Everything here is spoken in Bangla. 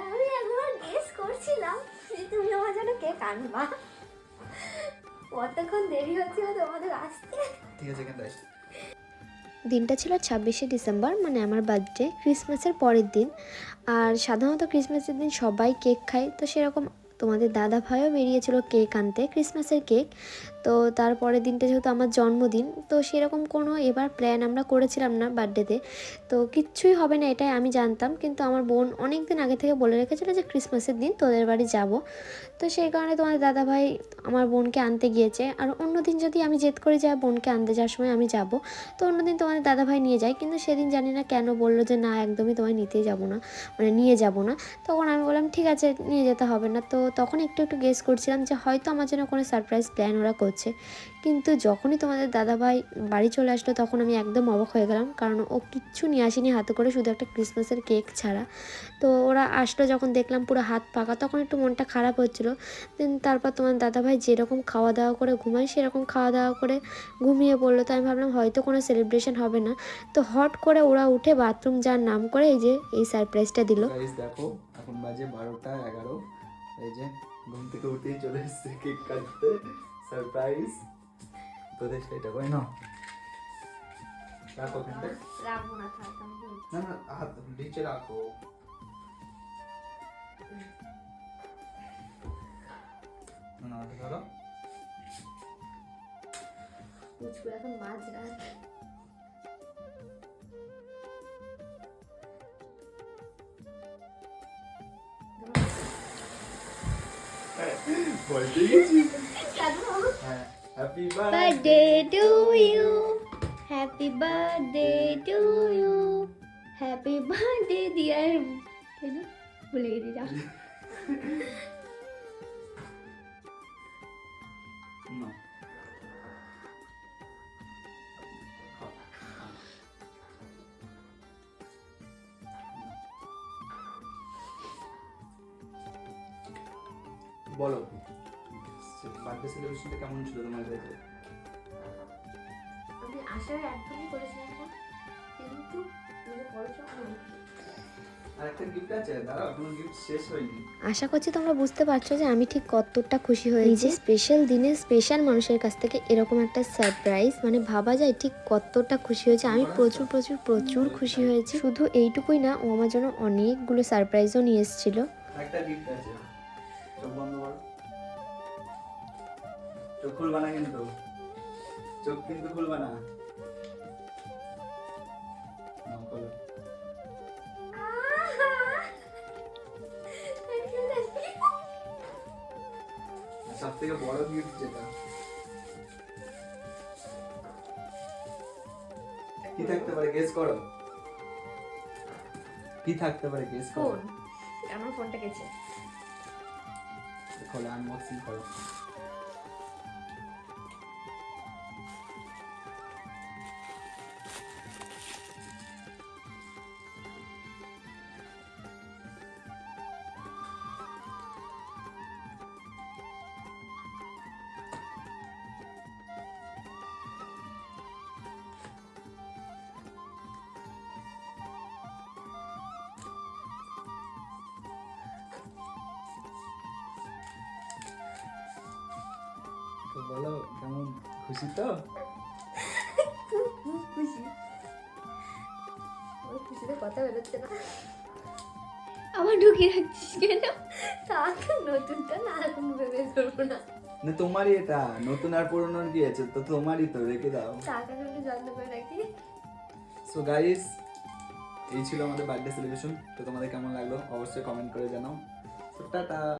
আমি একবার গেস করছিলাম যে তুমি আমার জন্য কেক আনবা। কতক্ষণ দেরি হচ্ছিল তোমাদের আসতে? ঠিক আছে। দিনটা ছিল ছাব্বিশে ডিসেম্বর মানে আমার বার্থডে ক্রিসমাসের পরের দিন। আর সাধারণত ক্রিসমাসের দিন সবাই কেক খায় তো সেরকম তোমাদের দাদা ভাইও বেরিয়েছিল কেক আনতে ক্রিসমাসের কেক। তো তারপরের দিনটা যেহেতু আমার জন্মদিন, তো সেরকম কোনো এবার প্ল্যান আমরা করেছিলাম না বার্থডেতে তো। কিচ্ছুই হবে না এটাই আমি জানতাম, কিন্তু আমার বোন অনেক দিন আগে থেকে বলে রেখেছিল যে ক্রিসমাসের দিন তোদের বাড়ি যাব। তো সেই কারণে তোমাদের দাদা ভাই আমার বোনকে আনতে গিয়েছে। আর অন্য দিন যদি আমি জেদ করে যাই বোনকে আনতে যাওয়ার সময় আমি যাব, তো অন্যদিন তোমাদের দাদাভাই নিয়ে যায়। কিন্তু সেদিন জানি না কেন বলল যে না, একদমই তোমায় নিতে যাব না মানে নিয়ে যাব না। তখন আমি বললাম, ঠিক আছে, নিয়ে যেতে হবে না। তো তখন একটু একটু গেস করছিলাম যে হয়তো আমার জন্য কোনো সারপ্রাইজ প্ল্যান ওরা করছে। কিন্তু যখনই তোমাদের দাদাভাই বাড়ি চলে আসলো তখন আমি একদম অবাক হয়ে গেলাম। কারণ ও কিচ্ছু নিয়ে আসেনি হাতে করে, শুধু একটা ক্রিসমাসের কেক ছাড়া। তো ওরা আসলো যখন দেখলাম পুরো হাত পাকা, তখন একটু মনটা খারাপ হচ্ছিল। দেন তারপর তোমার দাদাভাই যেরকম খাওয়া দাওয়া করে ঘুমায়, সেরকম খাওয়া দাওয়া করে ঘুমিয়ে পড়ল। তো আমি ভাবলাম হয়তো কোনো সেলিব্রেশন হবে না। তো হট করে ওরা উঠে বাথরুম যার নাম করে এই যে, এই সারপ্রাইজটা দিল। এখন বাজে বারোটা এগারো। এই যে, ঘুম থেকে উঠেই চলে এসছে কেক কাটতে। সারপ্রাইজ। তোদের সেটা কই না রাখো ওখানটা। রাখব না থাক। না না হাত নিচে রাখো। না হাতে ধরো। পুচকু এখন বলতে গেছি কাঁদবো? হ্যাঁ happy birthday to you happy birthday to you happy birthday dear কেন ভুলে গেছি যাও না বলো বার্থডে সেলিব্রেশনটা কেমন ছিল তোমার কাছে আমি আশা একদমই করেছিলাম না কিন্তু তুমি করেছ আশা করছি তোমরা বুঝতে পারছ যে আমি ঠিক কতটা খুশি হয়েছি। স্পেশাল দিনে স্পেশাল মানুষের কাছ থেকে এরকম একটা সারপ্রাইজ মানে ভাবা যায় ঠিক কতটা খুশি হয়েছে। আমি প্রচুর প্রচুর প্রচুর খুশি হয়েছি। শুধু এইটুকুই না ও আমার জন্য অনেকগুলো সারপ্রাইজও নিয়ে এসেছিল। একটা গিফট আছে। চোখ খুলবা না কিন্তু। চোখ কিন্তু খুলবা না। সব থেকে বড় গিফট যেটা। কি থাকতে পারে গেস করো? কি থাকতে পারে গেস করো? আমার ফোনটা গেছে। খোলো আনবক্সিং করো। বলো কেমন? খুশি তো? খুব খুশি। ওই খুশিতে কথা বেরোচ্ছে না। আমার ঢুকিয়ে রাখছিস কেন? থাক নতুনটা না এখন ভেবে ধরবো না। না তোমারই এটা। নতুন আর পুরনোর কি আছে তো তোমারই তো রেখে দাও। টাকা একটু যত্ন করে রাখি? সো গাইস এই ছিল আমাদের বার্থডে সেলিব্রেশন তো তোমাদের কেমন লাগল? অবশ্যই কমেন্ট করে জানাও। টাটা!